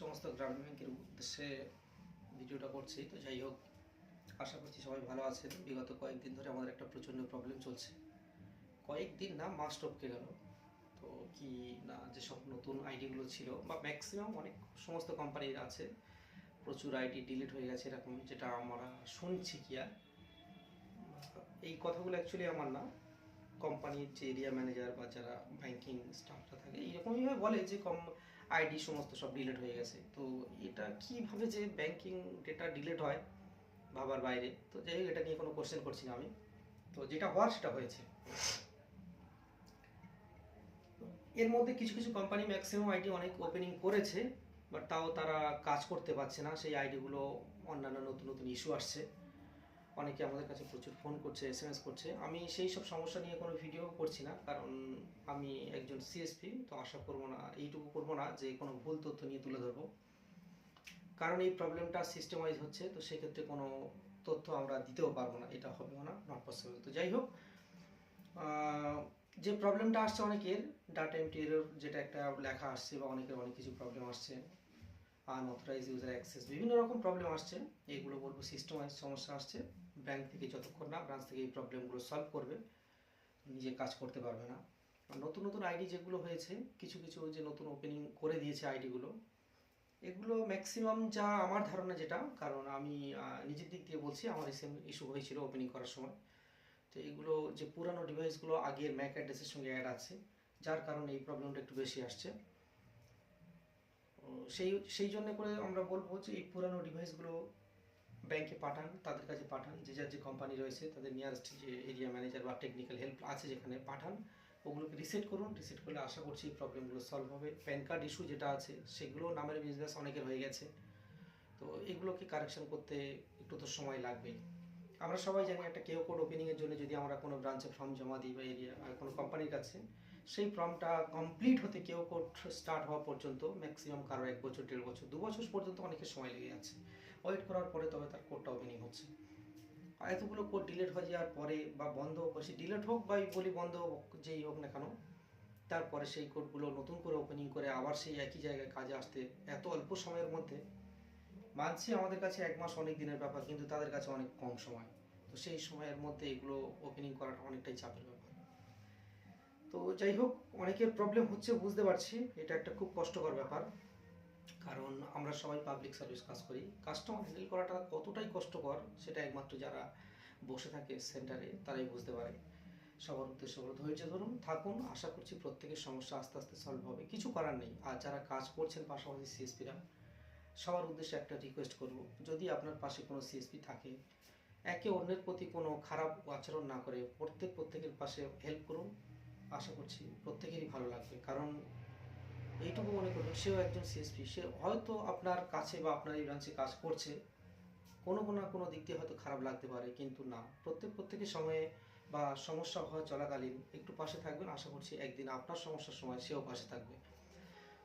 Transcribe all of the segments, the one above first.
সমস্ত গ্রামীণ ব্যাংকের উদ্দেশ্যে ভিডিওটা করছি। তো যাই হোক, আশা করছি সবাই ভালো আছেন বিগত কয়েকদিন ধরে আমাদের একটা প্রচণ্ড প্রবলেম চলছে। কয়েকদিন না মাস টপকে গেল। তো কি না যেসব নতুন আইডিগুলো ছিল বা ম্যাক্সিমাম অনেক সমস্ত কোম্পানির আছে। প্রচুর আইডি ডিলিট হয়ে গেছে এরকম, যেটা আমরা শুনছি কি আর। এই কথাগুলো অ্যাকচুয়ালি আমার না কোম্পানির যে এরিয়া ম্যানেজার বা যারা ব্যাংকিং স্টাফরা থাকে এইরকমইভাবে বলে যে কম আইডি সমস্ত সব ডিলেট হয়ে গেছে। তো এটা কীভাবে যে ব্যাংকিং ডেটা ডিলিট হয় ভাবার বাইরে? তো যাই হোক এটা নিয়ে কোনো কোশ্চেন করছি না আমি। তো যেটা হওয়ার সেটা হয়েছে। এর মধ্যে কিছু কিছু কোম্পানি ম্যাক্সিমাম আইডি অনেক ওপেনিং করেছে বাট তাও তারা কাজ করতে পারছে না। সেই আইডিগুলো অন্যান্য নতুন নতুন ইস্যু আসছে। অনেকে আমাদের কাছে প্রচুর ফোন করছে এস এম এস করছে। আমি সেই সব সমস্যা নিয়ে কোনো ভিডিও করছি না, কারণ আমি একজন সিএসপি তো আশা করব না, এইটুকু করব না যে কোনো ভুল তথ্য নিয়ে তুলে ধরবো। কারণ এই প্রবলেমটা সিস্টেম ওয়াইজ হচ্ছে, তো সেক্ষেত্রে কোনো তথ্য আমরা দিতেও পারব না, এটা হবেও না নট পসিবল তো যাই হোক যে প্রবলেমটা আসছে অনেকের ডাটা এন্ট্রি এরর যেটা একটা লেখা আসছে বা অনেকের অনেক কিছু প্রবলেম আসছে আনঅথরাইজ ইউজার অ্যাক্সেস বিভিন্ন রকম প্রবলেম আসছে এইগুলো বলব সিস্টেম ওয়াইজ সমস্যা আসছে। ব্যাংক থেকে যতক্ষণ না ব্রাঞ্চ থেকে এই প্রবলেমগুলো সলভ করবে, নিজে কাজ করতে পারবে না। নতুন নতুন আইডি যেগুলো হয়েছে, কিছু কিছু যে নতুন ওপেনিং করে দিয়েছে আইডিগুলো এগুলো ম্যাক্সিমাম যা আমার ধারণা যেটা, কারণ আমি নিজের দিক দিয়ে বলছি, আমার সেম ইস্যু হয়েছিল ওপেনিং করার সময়। তো এগুলো যে পুরানো ডিভাইসগুলো আগের ম্যাক অ্যাড্রেসের সঙ্গে অ্যাড আছে, যার কারণে এই প্রবলেমটা একটু বেশি আসছে। সেই সেই জন্য করে আমরা বলব যে এই পুরানো ডিভাইসগুলো ব্যাংকে পাঠান, তাদের কাছে পাঠান। যে যে কোম্পানি রয়েছে, তাদের নিয়ারেস্ট যে এরিয়া ম্যানেজার বা টেকনিক্যাল হেল্প আছে যেখানে পাঠান, ওগুলোকে রিসেট করুন। রিসেট করলে আশা করছি এই প্রবলেমগুলো সলভ হবে। প্যান কার্ড ইস্যু যেটা আছে, সেগুলো নামের বিজনেস অনেকের হয়ে গেছে। তো এগুলোকে কারেকশন করতে একটু তো সময় লাগবেই। আমরা সবাই জানি একটা কেউ কোড ওপেনিংয়ের জন্য যদি আমরা কোনো ব্রাঞ্চে ফর্ম জমা দিই বা এরিয়া কোনো কোম্পানির কাছে, সেই ফর্মটা কমপ্লিট হতে কেউ কোড স্টার্ট হওয়া পর্যন্ত ম্যাক্সিমাম কারও এক বছর, দেড় বছর, দু বছর পর্যন্ত অনেকের সময় লেগে যাচ্ছে। ওয়েট করার পরে তবে তার কোডটা ওপেনিং হচ্ছে। এতগুলো কোড ডিলিট হয়ে যাওয়ার পরে বা বন্ধ সে ডিলিট হোক বা বলি বন্ধ যেই হোক না কেন, তারপরে সেই কোডগুলো নতুন করে ওপেনিং করে আবার সেই একই জায়গায় কাজে আসতে এত অল্প সময়ের মধ্যে, মানছি আমাদের কাছে এক মাস অনেক দিনের ব্যাপার, কিন্তু তাদের কাছে অনেক কম সময়। তো সেই সময়ের মধ্যে এগুলো ওপেনিং করাটা অনেকটাই চাপের ব্যাপার। তো যাই হোক, অনেকের প্রবলেম হচ্ছে বুঝতে পারছি, এটা একটা খুব কষ্টকর ব্যাপার। কারণ আমরা সবাই পাবলিক সার্ভিস কাজ করি। কাস্টমার হ্যান্ডেল করাটা কতটাই কষ্টকর, সেটা একমাত্র যারা বসে থাকে সেন্টারে তারাই বুঝতে পারে। সবার উদ্দেশ্য হলো ধৈর্য ধরুন, থাকুন, আশা করছি প্রত্যেকের সমস্যা আস্তে আস্তে সলভ হবে। কিছু করার নেই। আর যারা কাজ করছেন পাশাপাশি সিএসপিরা সবার উদ্দেশ্যে একটা রিকোয়েস্ট করব, যদি আপনার পাশে কোনো সিএসপি থাকে, একে অন্যের প্রতি কোনো খারাপ আচরণ না করে, প্রত্যেক, প্রত্যেকের পাশে হেল্প করুন। আশা করছি প্রত্যেকেরই ভালো লাগবে। কারণ এইটুকু মনে করুন, সেও একজন সিএসপি সে হয়তো আপনার কাছে বা আপনার এই ব্রাঞ্চে কাজ করছে, কোনো কোনো না কোনো দিক দিয়ে হয়তো খারাপ লাগতে পারে, কিন্তু না। প্রত্যেক প্রত্যেকের সময়ে বা সমস্যা হওয়া চলাকালীন একটু পাশে থাকবেন, আশা করছি একদিন আপনার সমস্যার সময় সেও পাশে থাকবে।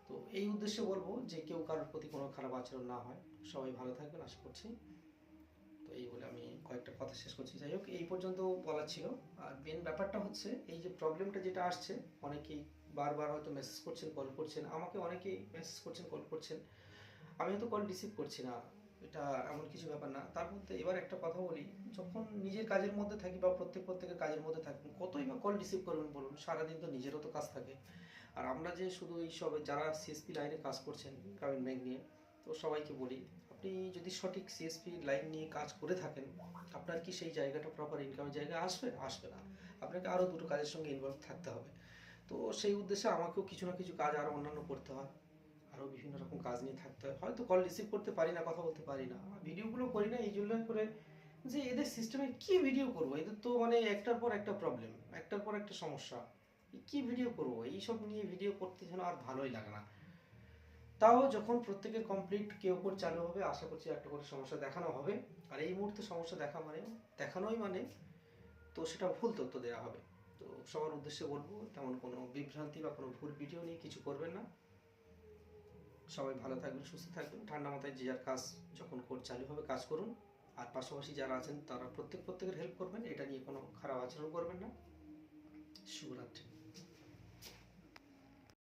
তো এই উদ্দেশ্যে বলব যে কেউ কারোর প্রতি কোনো খারাপ আচরণ না হয়। সবাই ভালো থাকবেন, আশা করছি। তো এই বলে আমি কয়েকটা কথা শেষ করছি। যাই হোক, এই পর্যন্ত বলা ছিল। আর মেন ব্যাপারটা হচ্ছে, এই যে প্রবলেমটা যেটা আসছে, অনেকেই বারবার হয়তো মেসেজ করছেন কল করছেন। আমাকে অনেকেই মেসেজ করছেন কল করছেন। আমি হয়তো কল রিসিভ করছি না। এটা এমন কিছু ব্যাপার না। তার মধ্যে এবার একটা কথা বলি, যখন নিজের কাজের মধ্যে থাকি বা প্রত্যেক, প্রত্যেকের কাজের মধ্যে থাকি কতই বা কল রিসিভ করবেন বলুন, সারাদিন তো নিজেরও তো কাজ থাকে। আর আমরা যে শুধু এই সব যারা সিএসপি লাইনে কাজ করছেন গ্রামীণ ব্যাংক নিয়ে, তো সবাইকে বলি, আপনি যদি সঠিক সিএসপি লাইন নিয়ে কাজ করে থাকেন, আপনার কি সেই জায়গাটা প্রপার ইনকামের জায়গায় আসবে? আসবে না। আপনাকে আরও দুটো কাজের সঙ্গে ইনভলভ থাকতে হবে। তো সেই উদ্দেশ্যে আমাকেও কিছু না কিছু কাজ আরও অন্যান্য করতে হয়। আরও বিভিন্ন রকম কাজ নিয়ে থাকতে হয়। হয়তো কল রিসিভ করতে পারি না, কথা বলতে পারি না। ভিডিওগুলো করি না, এই জন্য করে যে এদের সিস্টেমে কি ভিডিও করব? এদের তো মানে একটার পর একটা প্রবলেম একটার পর একটা সমস্যা। কি ভিডিও করব? এইসব নিয়ে ভিডিও করতে যেন আর ভালোই লাগে না। তাও যখন প্রত্যেকের কমপ্লিট কেউ করে চালু হবে, আশা করছি একটা করে সমস্যা দেখানো হবে। আর এই মুহূর্তে সমস্যা দেখা মানে দেখানোই মানে তো সেটা ভুল তথ্য দেওয়া হবে। সবার উদ্দেশ্যে বলব, তেমন কোনো বিভ্রান্তি বা কোনো ভুল ভিডিও নিয়ে কিছু করবেন না। সবাই ভালো থাকবেন, সুস্থ থাকবেন। ঠান্ডা মাথায় যে যার কাজ যখন কোর্ট চালু হবে কাজ করুন। আর পাশাপাশি যারা আছেন, তারা প্রত্যেক প্রত্যেকের হেল্প করবেন। এটা নিয়ে কোনো খারাপ আচরণ করবেন না। শুভরাত্রি।